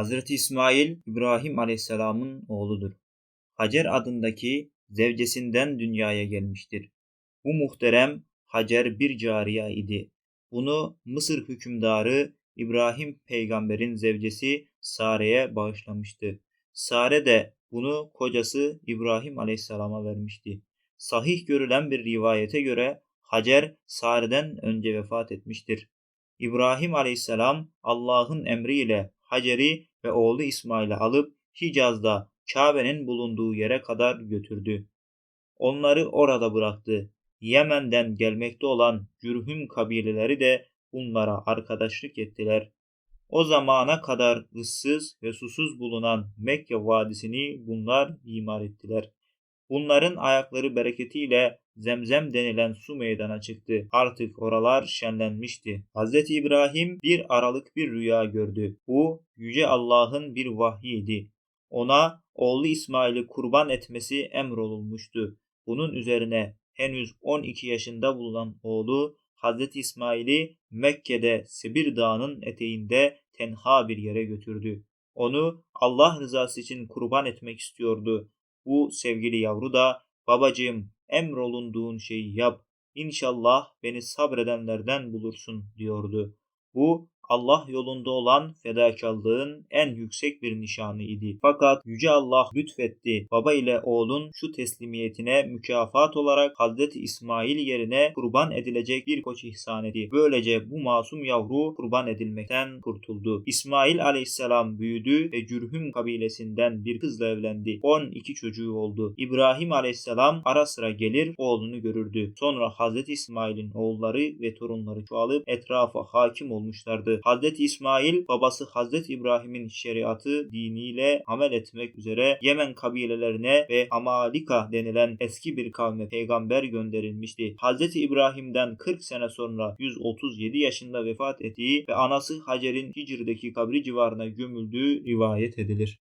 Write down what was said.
Hazreti İsmail İbrahim Aleyhisselam'ın oğludur. Hacer adındaki zevcesinden dünyaya gelmiştir. Bu muhterem Hacer bir cariye idi. Bunu Mısır hükümdarı İbrahim peygamberin zevcesi Sare'ye bağışlamıştı. Sare de bunu kocası İbrahim Aleyhisselam'a vermişti. Sahih görülen bir rivayete göre Hacer Sare'den önce vefat etmiştir. İbrahim Aleyhisselam Allah'ın emriyle Hacer'i ve oğlu İsmail'i alıp Hicaz'da Kabe'nin bulunduğu yere kadar götürdü. Onları orada bıraktı. Yemen'den gelmekte olan Cürhüm kabileleri de bunlara arkadaşlık ettiler. O zamana kadar ıssız ve susuz bulunan Mekke vadisini bunlar imar ettiler. Bunların ayakları bereketiyle zemzem denilen su meydana çıktı. Artık oralar şenlenmişti. Hz. İbrahim bir aralık bir rüya gördü. Bu Yüce Allah'ın bir vahyiydi. Ona oğlu İsmail'i kurban etmesi emrolunmuştu. Bunun üzerine henüz 12 yaşında bulunan oğlu Hz. İsmail'i Mekke'de Sibir Dağı'nın eteğinde tenha bir yere götürdü. Onu Allah rızası için kurban etmek istiyordu. Bu sevgili yavru da babacığım emrolunduğun şeyi yap. İnşallah beni sabredenlerden bulursun diyordu. Bu Allah yolunda olan fedakarlığın en yüksek bir nişanı idi. Fakat Yüce Allah lütfetti. Baba ile oğlun şu teslimiyetine mükafat olarak Hazreti İsmail yerine kurban edilecek bir koç ihsan etti. Böylece bu masum yavru kurban edilmekten kurtuldu. İsmail aleyhisselam büyüdü ve Cürhüm kabilesinden bir kızla evlendi. 12 çocuğu oldu. İbrahim aleyhisselam ara sıra gelir oğlunu görürdü. Sonra Hazreti İsmail'in oğulları ve torunları çoğalıp etrafa hakim olmuşlardı. Hazreti İsmail babası Hazreti İbrahim'in şeriatı diniyle amel etmek üzere Yemen kabilelerine ve Amalika denilen eski bir kavme peygamber gönderilmişti. Hazreti İbrahim'den 40 sene sonra 137 yaşında vefat ettiği ve anası Hacer'in Hicr'deki kabri civarına gömüldüğü rivayet edilir.